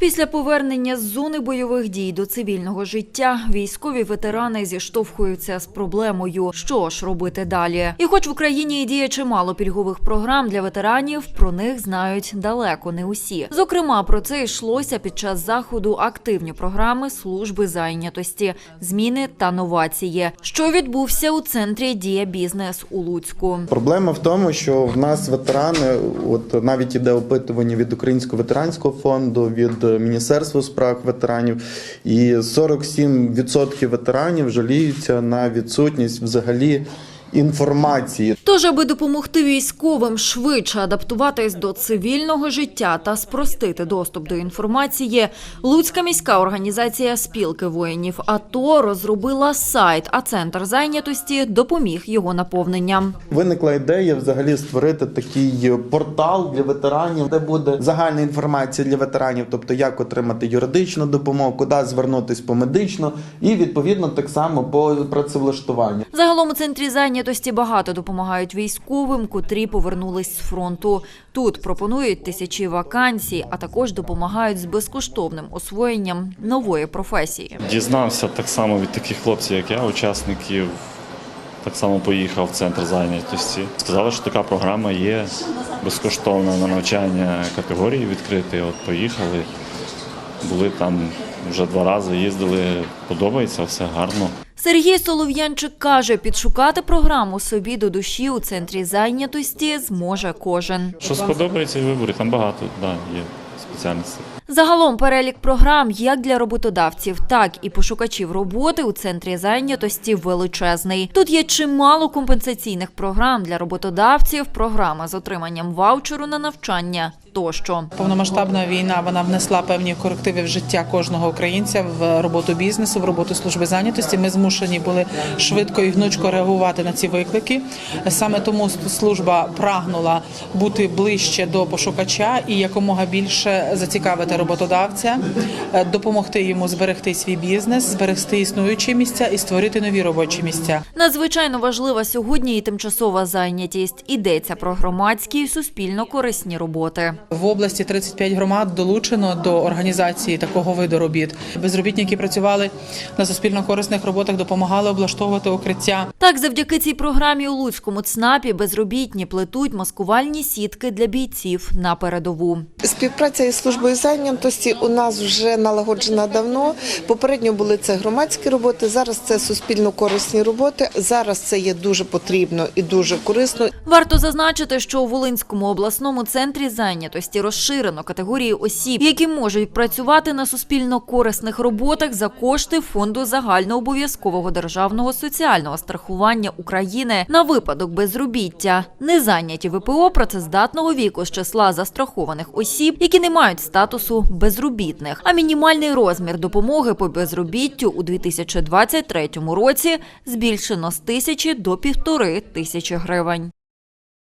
Після повернення з зони бойових дій до цивільного життя військові ветерани зіштовхуються з проблемою, що ж робити далі. І, хоч в Україні діє чимало пільгових програм для ветеранів, про них знають далеко не усі. Зокрема, про це йшлося під час заходу активні програми служби зайнятості, зміни та новації, що відбувся у центрі Дія бізнес у Луцьку. Проблема в тому, що в нас ветерани, от навіть іде опитування від Українського ветеранського фонду, від Міністерства справ ветеранів, і 47% ветеранів жаліються на відсутність взагалі інформації. Тож, аби допомогти військовим швидше адаптуватись до цивільного життя та спростити доступ до інформації, Луцька міська організація спілки воїнів АТО розробила сайт, а центр зайнятості допоміг його наповненням. Виникла ідея взагалі створити такий портал для ветеранів, де буде загальна інформація для ветеранів, тобто як отримати юридичну допомогу, куди звернутись по медичну, і відповідно так само по працевлаштуванню. Загалом у центрі зайнятості багато допомагають військовим, котрі повернулись з фронту. Тут пропонують тисячі вакансій, а також допомагають з безкоштовним освоєнням нової професії. Дізнався так само від таких хлопців, як я, учасників. Так само поїхав в центр зайнятості. Сказали, що така програма є безкоштовна на навчання категорії відкрити. От поїхали, були там вже два рази, їздили, подобається, все гарно. Сергій Солов'янчик каже, підшукати програму собі до душі у центрі зайнятості зможе кожен. Що сподобається і вибори, там багато да, є спеціальностей. Загалом перелік програм як для роботодавців, так і пошукачів роботи у центрі зайнятості величезний. Тут є чимало компенсаційних програм для роботодавців, програма з отриманням ваучеру на навчання тощо. Повномасштабна війна вона внесла певні корективи в життя кожного українця в роботу бізнесу, в роботу служби зайнятості. Ми змушені були швидко і гнучко реагувати на ці виклики. Саме тому служба прагнула бути ближче до пошукача і якомога більше зацікавити роботодавця, е, допомогти йому зберегти свій бізнес, зберегти існуючі місця і створити нові робочі місця. Надзвичайно важлива сьогодні і тимчасова зайнятість. Йдеться про громадські і суспільно корисні роботи. В області 35 громад долучено до організації такого виду робіт. Безробітні, які працювали на суспільно корисних роботах, допомагали облаштовувати укриття. Так, завдяки цій програмі у Луцькому ЦНАПі безробітні плетуть маскувальні сітки для бійців на передову. Співпраця із службою зайнятості у нас вже налагоджена давно. Попередньо були це громадські роботи. Зараз це суспільно корисні роботи. Зараз це є дуже потрібно і дуже корисно. Варто зазначити, що у Волинському обласному центрі зайнятості розширено категорії осіб, які можуть працювати на суспільно корисних роботах за кошти фонду загальнообов'язкового державного соціального страхування України на випадок безробіття, незайняті ВПО працездатного віку з числа застрахованих осіб, які не мають безробітних. А мінімальний розмір допомоги по безробіттю у 2023 році збільшено з тисячі до півтори тисячі гривень.